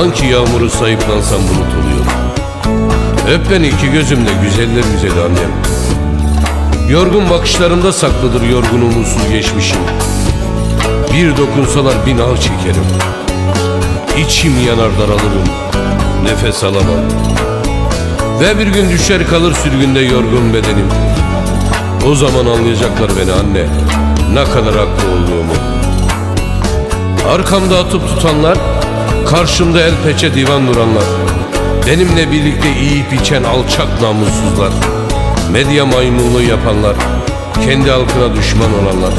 Hangi yağmuru sayıklansam bulut oluyor. Öp beni iki gözümle güzeller güzeli annem. Yorgun bakışlarımda saklıdır yorgun umutsuz geçmişim. Bir dokunsalar bin ah çekerim. İçim yanar daralırım. Nefes alamam. Ve bir gün düşer kalır sürgünde yorgun bedenim. O zaman anlayacaklar beni anne. Ne kadar haklı olduğumu. Arkamda atıp tutanlar, karşımda el peçe divan duranlar. Benimle birlikte yiyip içen alçak namussuzlar. Medya maymunluğu yapanlar, kendi halkına düşman olanlar.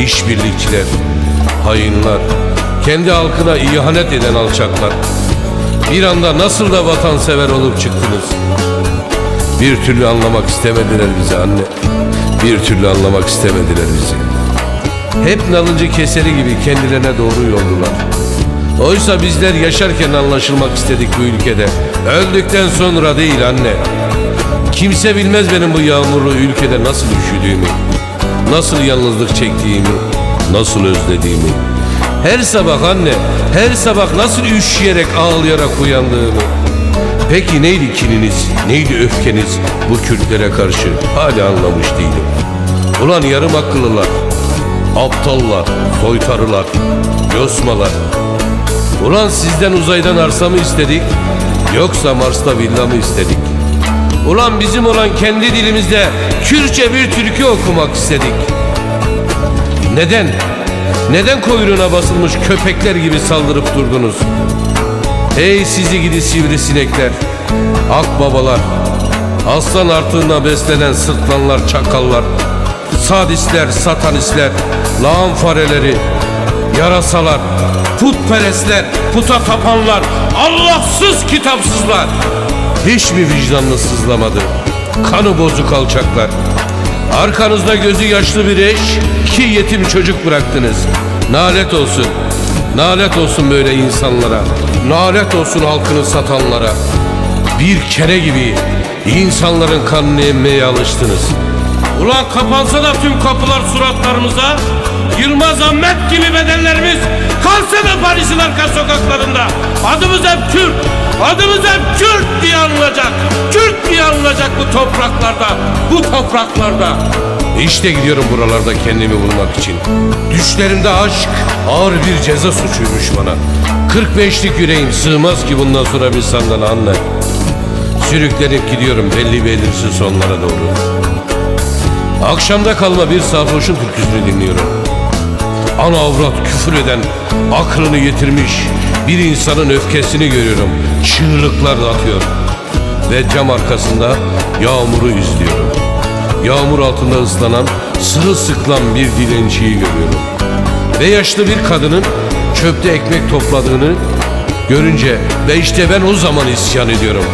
işbirlikçiler, hainler, kendi halkına ihanet eden alçaklar. Bir anda nasıl da vatansever olup çıktınız. Bir türlü anlamak istemediler bizi anne. Bir türlü anlamak istemediler bizi. Hep nalıncı keseri gibi kendilerine doğru yoldular. Oysa bizler yaşarken anlaşılmak istedik bu ülkede. Öldükten sonra değil anne. Kimse bilmez benim bu yağmurlu ülkede nasıl üşüdüğümü, nasıl yalnızlık çektiğimi, nasıl özlediğimi. Her sabah anne, her sabah nasıl üşüyerek ağlayarak uyandığımı. Peki neydi kininiz, neydi öfkeniz bu Kürtlere karşı hala anlamış değilim. Ulan yarım akıllılar, aptallar, soytarılar, yosmalar. Ulan sizden uzaydan arsa mı istedik, yoksa Mars'ta villa mı istedik? Ulan bizim olan kendi dilimizde Kürtçe bir türkü okumak istedik. Neden? Neden kuyruğuna basılmış köpekler gibi saldırıp durdunuz? Ey sizi gidi sivrisinekler, akbabalar, aslan artığına beslenen sırtlanlar, çakallar, sadistler, satanistler, lağım fareleri, yarasalar, putperestler, puta tapanlar, Allahsız kitapsızlar. Hiç mi vicdanınız sızlamadı? Kanı bozuk alçaklar. Arkanızda gözü yaşlı bir eş, iki yetim çocuk bıraktınız. Nalet olsun. Nalet olsun böyle insanlara. Nalet olsun halkını satanlara. Bir kere gibi insanların kanını emmeye alıştınız. Ulan kapansa da tüm kapılar suratlarımıza. Yılmaz Ahmet gibi bedenlerimiz Paris'in arka sokaklarında. Adımız hep Kürt. Adımız hep Kürt diye anılacak. Kürt diye anılacak bu topraklarda. Bu topraklarda. İşte gidiyorum buralarda kendimi bulmak için. Düşlerimde aşk ağır bir ceza suçuymuş bana. 45'lik yüreğim sığmaz ki bundan sonra bir sandala anne. Sürüklenip gidiyorum belli belirsiz sonlara doğru. Akşamda kalma bir sarhoşun türküsünü dinliyorum. Ana avrat küfür eden, aklını yitirmiş bir insanın öfkesini görüyorum. Çığlıklar atıyor. Ve cam arkasında yağmuru izliyorum. Yağmur altında ıslanan, sırılsıklam bir dilenciyi görüyorum. Ve yaşlı bir kadının çöpte ekmek topladığını görünce ve işte ben o zaman isyan ediyorum.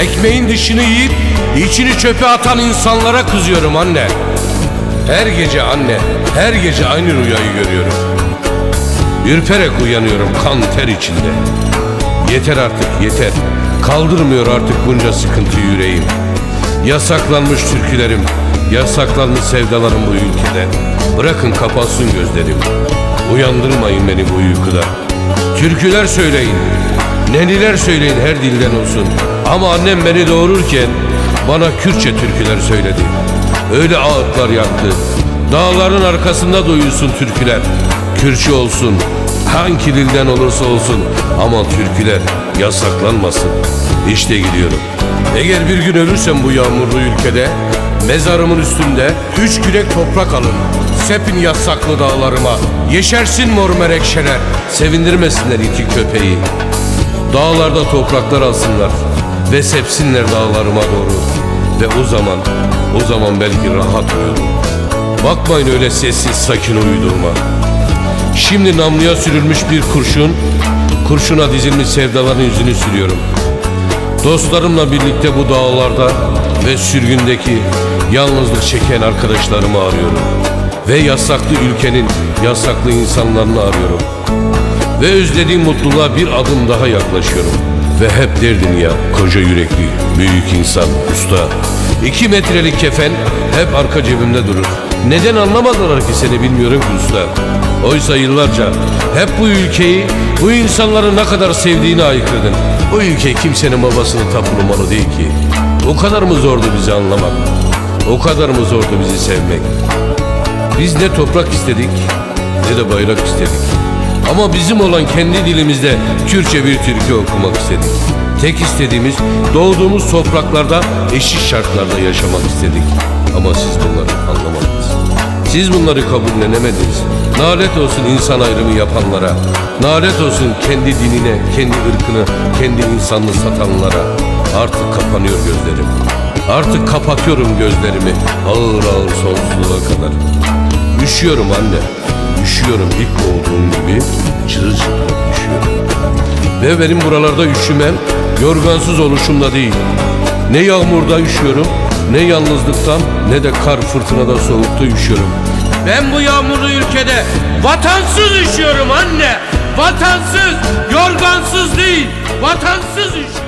Ekmeğin dışını yiyip içini çöpe atan insanlara kızıyorum anne. Her gece anne, her gece aynı rüyayı görüyorum. Ürperek uyanıyorum kan ter içinde. Yeter artık yeter. Kaldırmıyor artık bunca sıkıntı yüreğim. Yasaklanmış türkülerim, yasaklanmış sevdalarım bu ülkede. Bırakın kapansın gözlerim. Uyandırmayın beni bu uykuda. Türküler söyleyin. Neniler söyleyin her dilden olsun. Ama annem beni doğururken bana Kürtçe türküler söyledi. Öyle ağıtlar yaktı. Dağların arkasında duyulsun türküler. Kürtçe olsun. Hangi dilden olursa olsun. Ama türküler yasaklanmasın. İşte gidiyorum. Eğer bir gün ölürsem bu yağmurlu ülkede Mezarımın üstünde üç kürek toprak alın Sepin yasaklı dağlarıma Yeşersin mor merekşeler Sevindirmesinler iki köpeği Dağlarda topraklar alsınlar Ve sepsinler dağlarıma doğru Ve o zaman O zaman belki rahat uyurum Bakmayın öyle sessiz sakin uyuduğuma Şimdi namluya sürülmüş bir kurşun Kurşuna dizilmiş sevdaların yüzünü sürüyorum Dostlarımla birlikte bu dağlarda ve sürgündeki yalnızlık çeken arkadaşlarımı arıyorum. Ve yasaklı ülkenin yasaklı insanlarını arıyorum. Ve özlediğim mutluluğa bir adım daha yaklaşıyorum. Ve hep derdim ya koca yürekli, büyük insan, usta. İki metrelik kefen hep arka cebimde durur. Neden anlamadılar ki seni bilmiyorum ki usta. Oysa yıllarca hep bu ülkeyi, bu insanları ne kadar sevdiğini aykırdın. Bu ülke kimsenin babasını tapınmalı değil ki. O kadar mı zordu bizi anlamak? O kadar mı zordu bizi sevmek? Biz ne toprak istedik ne de bayrak istedik. Ama bizim olan kendi dilimizde Kürtçe bir türkü okumak istedik. Tek istediğimiz doğduğumuz topraklarda eşit şartlarda yaşamak istedik. Ama siz bunları anlamadınız. Siz bunları kabullenemediniz. Nalet olsun insan ayrımı yapanlara. Nalet olsun kendi dinine, kendi ırkını, kendi insanlığı satanlara. Artık kapanıyor gözlerim. Artık kapatıyorum gözlerimi ağır ağır sonsuzluğa kadar. Üşüyorum anne. Üşüyorum ilk olduğum gibi çırılçıplak üşüyorum. Ve benim buralarda üşümem yorgansız oluşumda değil. Ne yağmurda üşüyorum, ne yalnızlıktan ne de kar fırtınada soğukta üşüyorum. Ben bu yağmurlu ülkede vatansız üşüyorum anne. Vatansız, yorgansız değil, vatansız üşüyorum.